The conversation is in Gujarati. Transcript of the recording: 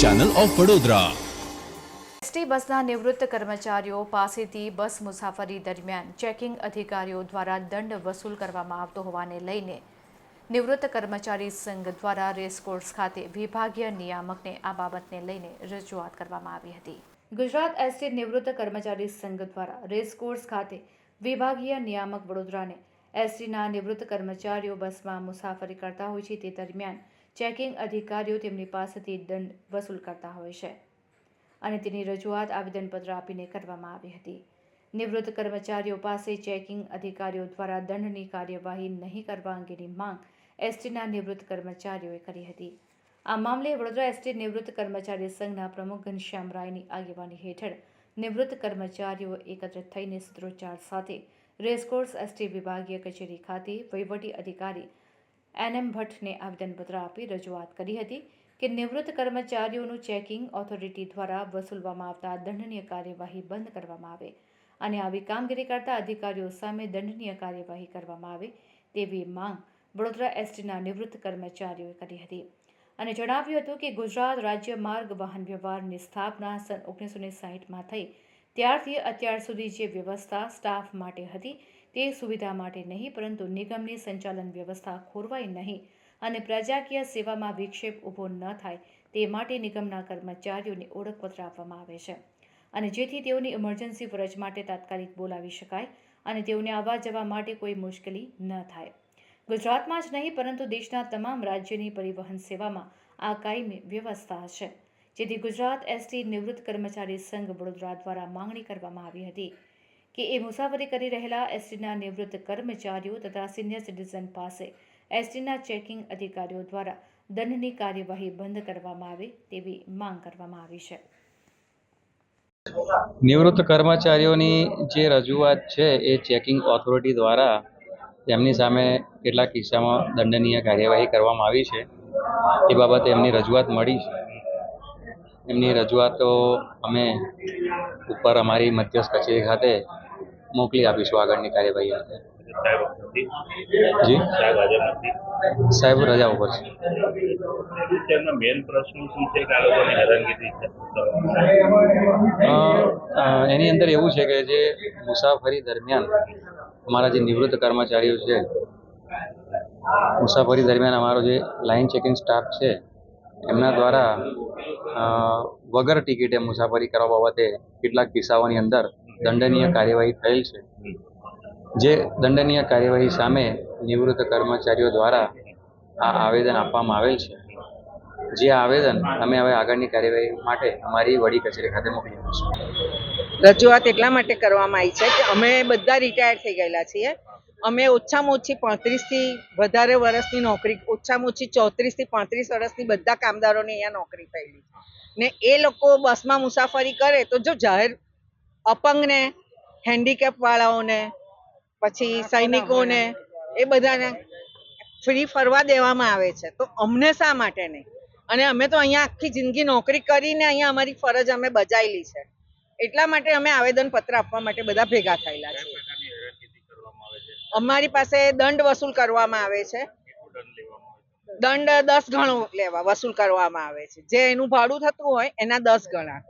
ચેનલ ઓફ વડોદરા એસટી બસના નિવૃત્ત કર્મચારીઓ પાસેથી બસ મુસાફરી દરમિયાન ચેકિંગ અધિકારીઓ દ્વારા દંડ વસૂલ કરવામાં આવતો હોવાને લઈને નિવૃત્ત કર્મચારી સંઘ દ્વારા રેસકોર્સ ખાતે વિભાગીય નિયામકને આ બાબતને લઈને રજૂઆત કરવામાં આવી હતી. ગુજરાત એસટી નિવૃત્ત કર્મચારી સંઘ દ્વારા રેસકોર્સ ખાતે વિભાગીય નિયામક વડોદરાને એસટીના નિવૃત્ત કર્મચારીઓ બસમાં મુસાફરી કરતા હોય છે, તે દરમિયાન ચેકિંગ અધિકારીઓ તેમની પાસેથી દંડ વસૂલ કરતા હોય છે અને તેની રજૂઆત આવેદનપત્ર આપીને કરવામાં આવી હતી. નિવૃત્ત કર્મચારીઓ પાસે ચેકિંગ અધિકારીઓ દ્વારા દંડની કાર્યવાહી નહીં કરવા અંગેની માંગ એસટીના નિવૃત્ત કર્મચારીઓએ કરી હતી. આ મામલે વડોદરા એસટી નિવૃત્ત કર્મચારી સંઘના પ્રમુખ ઘનશ્યામ રાયની આગેવાની હેઠળ નિવૃત્ત કર્મચારીઓ એકત્રિત થઈને સૂત્રોચ્ચાર સાથે રેસકોર્સ એસટી વિભાગીય કચેરી ખાતે વહીવટી અધિકારી એન એમ ભટ્ટને આવેદનપત્ર આપી રજૂઆત કરી હતી કે નિવૃત્ત કર્મચારીઓનું ચેકિંગ ઓથોરિટી દ્વારા વસૂલવામાં આવતા દંડનીય કાર્યવાહી બંધ કરવામાં આવે અને આવી કામગીરી કરતા અધિકારીઓ સામે દંડનીય કાર્યવાહી કરવામાં આવે તેવી માંગ વડોદરા એસટીના નિવૃત્ત કર્મચારીઓએ કરી હતી. અને જણાવ્યું હતું કે ગુજરાત રાજ્ય માર્ગ વાહન વ્યવહારની સ્થાપના સન ઓગણીસો ને સાહીઠમાં થઈ ત્યારથી અત્યાર સુધી જે વ્યવસ્થા સ્ટાફ માટે હતી તે સુવિધા માટે નહીં, પરંતુ નિગમની સંચાલન વ્યવસ્થા ખોરવાય નહીં અને પ્રજાકીય સેવામાં વિક્ષેપ ઊભો ન થાય તે માટે નિગમના કર્મચારીઓને ઓળખપત્ર આપવામાં આવે છે. અને જેથી તેઓની ઇમરજન્સી ફરજ માટે તાત્કાલિક બોલાવી શકાય અને તેઓને આવવા જવા માટે કોઈ મુશ્કેલી ન થાય. ગુજરાતમાં જ નહીં, પરંતુ દેશના તમામ રાજ્યની પરિવહન સેવામાં આ કાયમી વ્યવસ્થા છે. જેથી ગુજરાત એસટી નિવૃત્ત કર્મચારી સંઘ વડોદરા દ્વારા માંગણી કરવામાં આવી હતી કે એ મુસાફરી કરી રહેલા એસટીના નિવૃત્ત કર્મચારીઓ તથા સિનિયર સિટીઝન પાસે એસટીના ચેકિંગ અધિકારીઓ દ્વારા દંડની કાર્યવાહી બંધ કરવામાં આવે તેવી માંગ કરવામાં આવી છે. નિવૃત્ત કર્મચારીઓની જે રજૂઆત છે એ ચેકિંગ ઓથોરિટી દ્વારા તેમની સામે કેટલાક કિસ્સામાં દંડનીય કાર્યવાહી કરવામાં આવી છે. એ બાબતે એમની રજૂઆત મળી છે. એમની રજૂઆતો અમે ઉપર અમારી મધ્યસ્થ કચેરી ખાતે મોકલી આપીશું આગળની કાર્યવાહી માટે સાહેબ જી? સાહેબ રજા ઉપર છે. મેન પ્રશ્ન શું છે કે આ લોકોને હેરાનગીરી છે? અ, અ, એની અંદર એવું છે કે જે મુસાફરી દરમિયાન અમારા જે નિવૃત્ત કર્મચારીઓ છે મુસાફરી દરમિયાન અમારો જે લાઇન ચેકિંગ સ્ટાફ છે એમના દ્વારા વગર ટિકિટે મુસાફરી કરવા બાબતે કેટલાક કિસ્સાઓની અંદર દંડનીય કાર્યવાહી થયેલ છે. જે દંડનીય કાર્યવાહી સામે નિવૃત્ત કર્મચારીઓ દ્વારા આ આવેદન આપવામાં આવેલ છે. જે આવેદન અમે હવે આગળની કાર્યવાહી માટે અમારી વડી કચેરી ખાતે મોકલી રજૂઆત એટલા માટે કરવામાં આવી છે કે અમે બધા રિટાયર થઈ ગયેલા છીએ. અમે ઓછામાં ઓછી પાંત્રીસથી વધારે વર્ષની નોકરી ઓછામાં ઓછી ચોત્રીસથી પાંત્રીસ વર્ષની બધા કામદારોને અહીંયા નોકરી થયેલી ને એ લોકો બસમાં મુસાફરી કરે તો જો જાહેર અપંગને હેન્ડીકેપ વાળાઓને પછી સૈનિકોને એ બધાને ફ્રી ફરવા દેવામાં આવે છે. તો અમને શા માટે નહીં? અને અમે તો અહીંયા આખી જિંદગી નોકરી કરીને અહીંયા અમારી ફરજ અમે બજાવેલી છે. એટલા માટે અમે આવેદનપત્ર આપવા માટે બધા ભેગા થયેલા છીએ પ્રકારની હેરાનગીરી કરવામાં આવે છે અમારી પાસે દંડ વસૂલ કરવામાં આવે છે. દંડ દસ ગણો લેવા વસૂલ કરવામાં આવે છે. જે એનું ભાડું થતું હોય એના દસ ગણા.